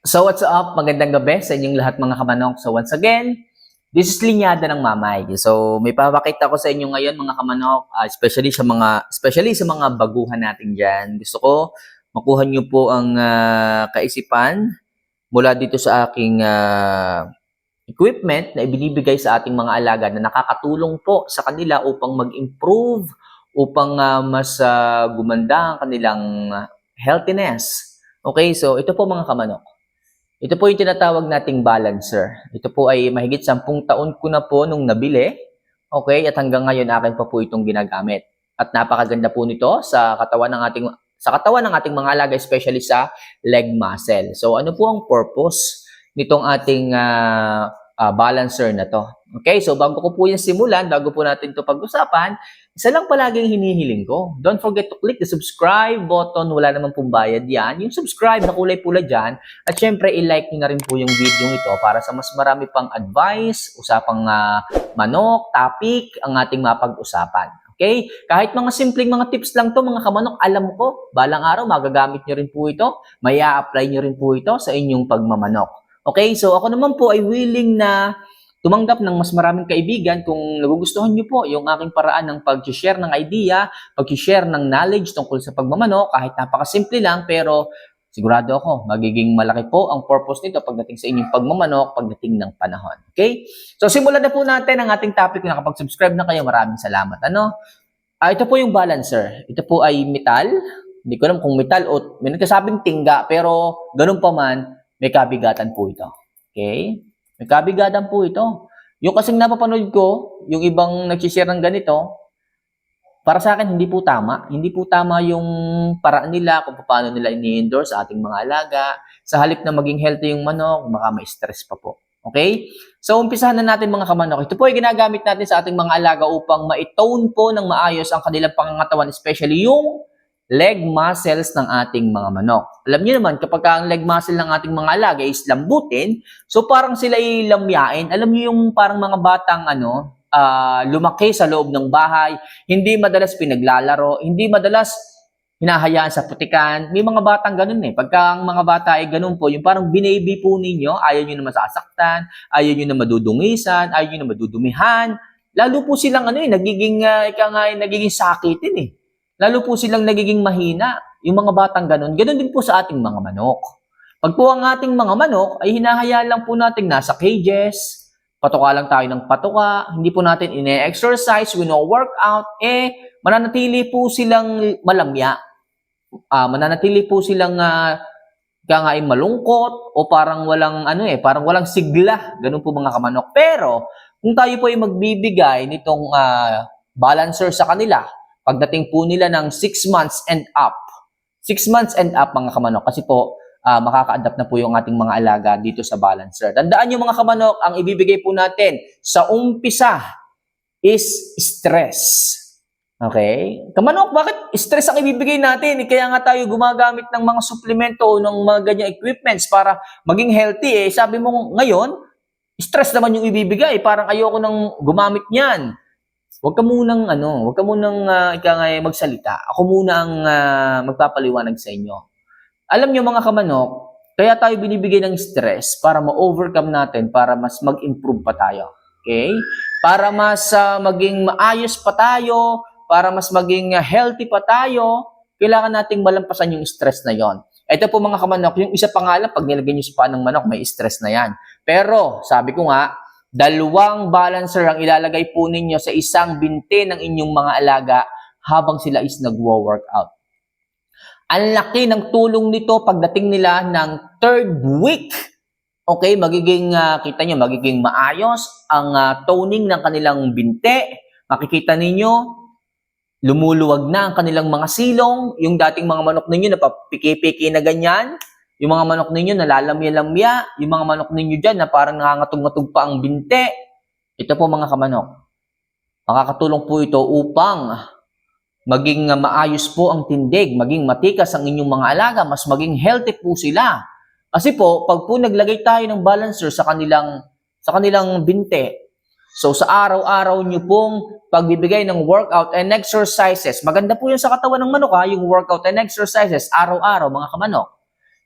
So what's up? Magandang gabi sa inyong lahat mga kamanok. So once again, this is Linyada ng Mamay. So may papakita ko sa inyo ngayon mga kamanok, ah, especially sa mga especially sa mga baguhan natin diyan. Gusto ko makuha niyo po ang ah, kaisipan mula dito sa aking ah, equipment na ibinibigay sa ating mga alaga na nakakatulong po sa kanila upang mag-improve, upang ah, mas ah, gumanda ang kanilang healthiness. Okay, so ito po mga kamanok. Ito po yung tinatawag nating balancer. Ito po ay mahigit 10 taon ko na po nung nabili. Okay, at hanggang ngayon akin pa po itong ginagamit. At napakaganda po nito sa katawan ng ating sa katawan ng ating mga alaga, especially sa leg muscle. So ano po ang purpose nitong ating ah, ah, balancer na to? Okay, so bago ko po yung simulan, bago po natin to pag-usapan, isa lang palaging hinihiling ko. Don't forget to click the subscribe button. Wala namang pong bayad yan. Yung subscribe na kulay pula dyan. At syempre, i-like nyo na rin po yung video ito para sa mas marami pang advice, usapang ah, manok, topic, ang ating mapag-usapan. Okay? Kahit mga simpleng mga tips lang to mga kamanok, alam ko, balang araw magagamit nyo rin po ito, may apply nyo rin po ito sa inyong pagmamanok. Okay? So ako naman po ay willing na tumanggap ng mas maraming kaibigan kung nagugustuhan nyo po yung aking paraan ng pag-share ng idea, pag-share ng knowledge tungkol sa pagmamanok, kahit napakasimple lang, pero sigurado ako, magiging malaki po ang purpose nito pagdating sa inyong pagmamanok, pagdating ng panahon. Okay? So simulan na po natin ang ating topic. Kung nakapag-subscribe na kayo, maraming salamat. Ano? Ah, ito po yung balancer. Ito po ay metal. Hindi ko alam kung metal o may nagkasabing tingga, pero ganun pa man, may kabigatan po ito. Okay? May kabigatan po ito. Yung kasing napapanood ko, yung ibang nagsishare ng ganito, para sa akin, hindi po tama. Hindi po tama yung paraan nila kung paano nila ini-endorse ating mga alaga. Sa halip na maging healthy yung manok, baka may stress pa po. Okay? So, umpisahan na natin mga kamanok. Ito po ay ginagamit natin sa ating mga alaga upang ma-tone po ng maayos ang kanilang pangangatawan, especially yung leg muscles ng ating mga manok. Alam niyo naman, kapag ang leg muscle ng ating mga alaga is lambutin, so parang sila ay lamyain. Alam niyo yung parang mga batang ano, ah, lumaki sa loob ng bahay, hindi madalas pinaglalaro, hindi madalas hinahayaan sa putikan. May mga batang ganun eh. Pagka ang mga bata ay ganun po, yung parang binaby po ninyo, ayaw nyo na masasaktan, ayaw nyo na madudungisan, ayaw nyo na madudumihan. Lalo po silang ano eh, nagiging, uh, ika nga, eh, nagiging sakitin eh. Lalo po silang nagiging mahina. Yung mga batang ganun, ganun din po sa ating mga manok. Pag po ang ating mga manok ay hinahayaan lang po nating nasa cages, patuka lang tayo ng patuka, hindi po natin ine-exercise, we no workout, eh, mananatili po silang malamya. Ah, mananatili po silang uh, kaya nga ay malungkot o parang walang ano eh, parang walang sigla, ganun po mga kamanok. Pero kung tayo po ay magbibigay nitong ah, balancer sa kanila, pagdating po nila ng 6 months and up. 6 months and up mga kamanok kasi po ah, makaka-adapt na po yung ating mga alaga dito sa balancer. Tandaan nyo mga kamanok, ang ibibigay po natin sa umpisa is stress. Okay? Kamanok, bakit stress ang ibibigay natin? Kaya nga tayo gumagamit ng mga suplemento o ng mga ganyang equipments para maging healthy. Eh, sabi mo ngayon, stress naman yung ibibigay. Parang ayoko nang gumamit niyan. Huwag ka munang ano, huwag ka munang uh, ika nga magsalita. Ako muna ang ah, magpapaliwanag sa inyo. Alam niyo mga kamanok, kaya tayo binibigay ng stress para ma-overcome natin, para mas mag-improve pa tayo. Okay? Para mas ah, maging maayos pa tayo, para mas maging ah, healthy pa tayo, kailangan nating malampasan yung stress na yon. Ito po mga kamanok, yung isa pa nga lang, pag nilagay nyo sa paa ng manok, may stress na yan. Pero, sabi ko nga, dalawang balancer ang ilalagay po ninyo sa isang binte ng inyong mga alaga habang sila is nagwo-workout. Ang laki ng tulong nito pagdating nila ng third week. Okay, magiging, ah, kita nyo, magiging maayos ang ah, toning ng kanilang binte. Makikita ninyo, lumuluwag na ang kanilang mga silong. Yung dating mga manok ninyo na papiki-piki na ganyan. Yung mga manok ninyo nalalamya-lamya. Yung mga manok ninyo dyan na parang nangangatog-ngatog pa ang binte. Ito po mga kamanok. Makakatulong po ito upang maging maayos po ang tindig, maging matikas ang inyong mga alaga, mas maging healthy po sila. Kasi po, pag po naglagay tayo ng balancer sa kanilang sa kanilang binte, so sa araw-araw nyo pong pagbibigay ng workout and exercises, maganda po yun sa katawan ng manok ha, yung workout and exercises, araw-araw mga kamanok.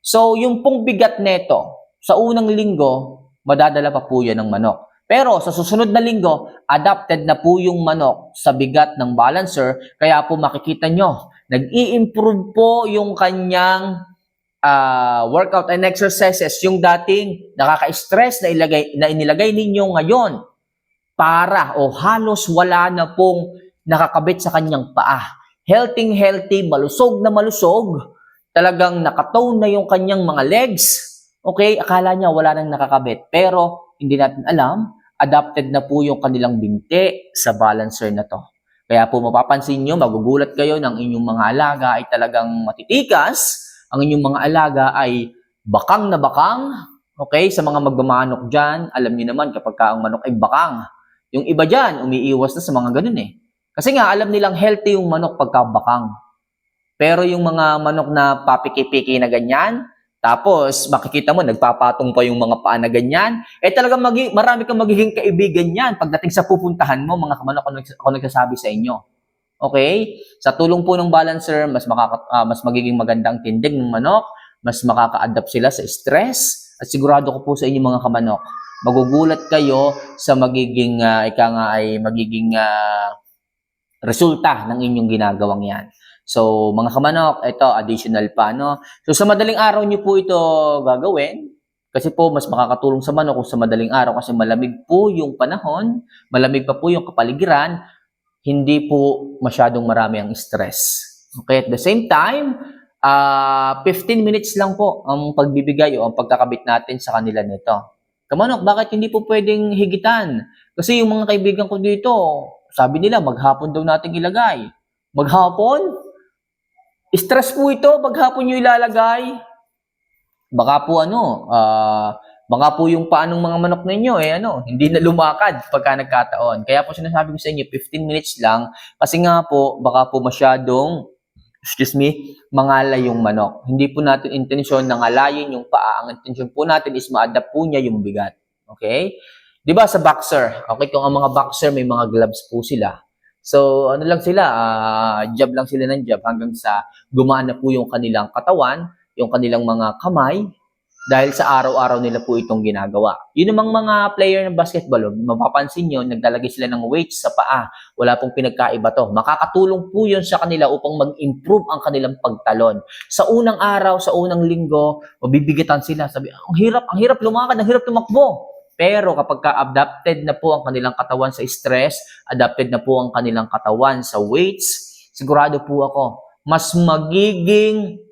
So, yung pong bigat neto, sa unang linggo, madadala pa po yan ng manok. Pero sa susunod na linggo, adapted na po yung manok sa bigat ng balancer. Kaya po makikita nyo, nag-i-improve po yung kanyang ah, workout and exercises. Yung dating nakaka-stress na, ilagay, na inilagay ninyo ngayon para o halos wala na pong nakakabit sa kanyang paa. Healthy, healthy, malusog na malusog. Talagang nakatone na yung kanyang mga legs. Okay, akala niya wala nang nakakabit. Pero hindi natin alam, adapted na po yung kanilang binti sa balancer na to. Kaya po mapapansin nyo, magugulat kayo ng inyong mga alaga ay talagang matitikas. Ang inyong mga alaga ay bakang na bakang. Okay, sa mga magmamanok dyan, alam niyo naman kapag ka ang manok ay bakang. Yung iba dyan, umiiwas na sa mga ganun eh. Kasi nga, alam nilang healthy yung manok pagka bakang. Pero yung mga manok na papiki-piki na ganyan, tapos makikita mo, nagpapatong pa yung mga paa na ganyan, eh talagang magi- marami kang magiging kaibigan yan pagdating sa pupuntahan mo, mga kamanok, nags- ako nagsasabi sa inyo. Okay? Sa tulong po ng balancer, mas, makaka- ah, mas magiging magandang tindig ng manok, mas makaka-adapt sila sa stress, at sigurado ko po sa inyo mga kamanok, magugulat kayo sa magiging, ah, ika nga ay magiging ah, resulta ng inyong ginagawang yan. So, mga kamanok, ito, additional pa, no? So, sa madaling araw nyo po ito gagawin. Kasi po, mas makakatulong sa manok kung sa madaling araw kasi malamig po yung panahon, malamig pa po yung kapaligiran, hindi po masyadong marami ang stress. Okay, at the same time, ah 15 minutes lang po ang pagbibigay o ang pagkakabit natin sa kanila nito. Kamanok, bakit hindi po pwedeng higitan? Kasi yung mga kaibigan ko dito, sabi nila, maghapon daw natin ilagay. Maghapon? Stress po ito, maghapon nyo ilalagay. Baka po ano, ah baka po yung paanong mga manok ninyo, eh ano, hindi na lumakad pagka nagkataon. Kaya po sinasabi ko sa inyo, 15 minutes lang. Kasi nga po, baka po masyadong, excuse me, mangala yung manok. Hindi po natin intensyon na ngalayin yung paa. Ang intensyon po natin is ma-adapt po niya yung bigat. Okay? Di ba sa boxer, okay, kung ang mga boxer may mga gloves po sila. So, ano lang sila, ah, jab lang sila ng jab hanggang sa gumaan na po yung kanilang katawan, yung kanilang mga kamay, dahil sa araw-araw nila po itong ginagawa. Yun namang mga player ng basketball, oh, mapapansin nyo, naglalagay sila ng weights sa paa. Wala pong pinagkaiba to. Makakatulong po yun sa kanila upang mag-improve ang kanilang pagtalon. Sa unang araw, sa unang linggo, mabibigatan sila. Sabi, ang hirap, ang hirap lumakad, ang hirap tumakbo. Pero kapag ka-adapted na po ang kanilang katawan sa stress, adapted na po ang kanilang katawan sa weights, sigurado po ako, mas magiging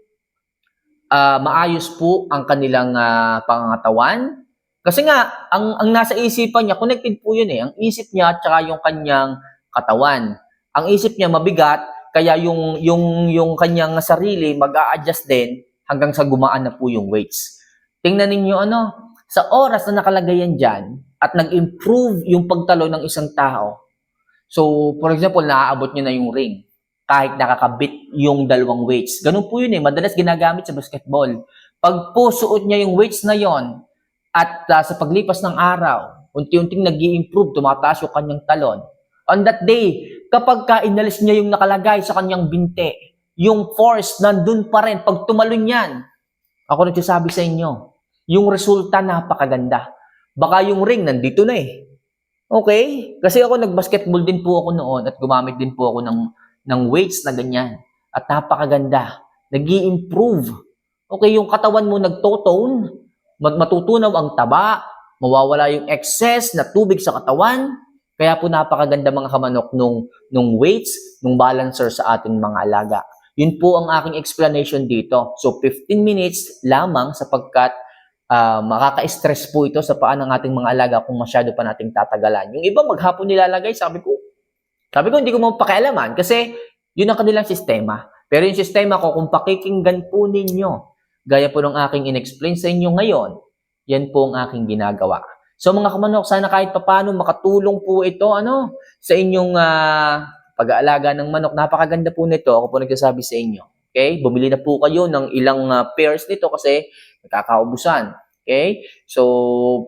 ah, maayos po ang kanilang ah, pangangatawan. Kasi nga, ang, ang nasa isipan niya, connected po yun eh. Ang isip niya at saka yung kanyang katawan. Ang isip niya mabigat, kaya yung, yung, yung kanyang sarili mag adjust din hanggang sa gumaan na po yung weights. Tingnan ninyo ano, sa oras na nakalagay yan dyan at nag-improve yung pagtalo ng isang tao. So, for example, naaabot niya na yung ring kahit nakakabit yung dalawang weights. Ganun po yun eh. Madalas ginagamit sa basketball. Pag po suot niya yung weights na yon at ah, sa paglipas ng araw, unti-unting nag improve tumataas yung kanyang talon. On that day, kapag ka inalis niya yung nakalagay sa kanyang binte, yung force nandun pa rin. Pag tumalon yan, ako nagsasabi sa inyo, yung resulta napakaganda. Baka yung ring nandito na eh. Okay? Kasi ako nag-basketball din po ako noon at gumamit din po ako ng ng weights na ganyan. At napakaganda. nag improve Okay, yung katawan mo nagtotone, mat- matutunaw ang taba, mawawala yung excess na tubig sa katawan. Kaya po napakaganda mga kamanok nung, nung weights, nung balancer sa ating mga alaga. Yun po ang aking explanation dito. So 15 minutes lamang sapagkat ah, makaka-stress po ito sa paan ng ating mga alaga kung masyado pa nating tatagalan. Yung iba maghapon nilalagay, sabi ko, sabi ko, hindi ko mo pakialaman kasi yun ang kanilang sistema. Pero yung sistema ko, kung pakikinggan po ninyo, gaya po ng aking inexplain sa inyo ngayon, yan po ang aking ginagawa. So mga kamanok, sana kahit papano makatulong po ito ano, sa inyong ah, pag-aalaga ng manok. Napakaganda po nito. Ako po nagsasabi sa inyo. Okay? Bumili na po kayo ng ilang ah, pairs nito kasi nakakaubusan. Okay? So,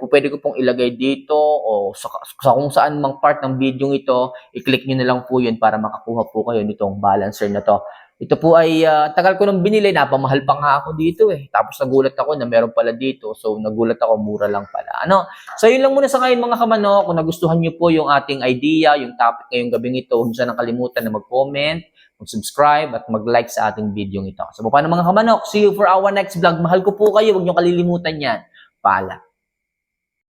pwede ko pong ilagay dito o sa, sa kung saan mang part ng video ito, i-click nyo na lang po yun para makakuha po kayo nitong balancer na to. Ito po ay ah, tagal ko nang binili, napamahal pa nga ako dito eh. Tapos nagulat ako na meron pala dito. So nagulat ako, mura lang pala. Ano? So yun lang muna sa ngayon mga kamanok. Kung nagustuhan niyo po yung ating idea, yung topic ngayong gabing ito, huwag niyo nakalimutan na mag-comment, mag-subscribe, at mag-like sa ating video ito. So paano mga kamanok? See you for our next vlog. Mahal ko po kayo. Huwag niyo kalilimutan yan. Pala.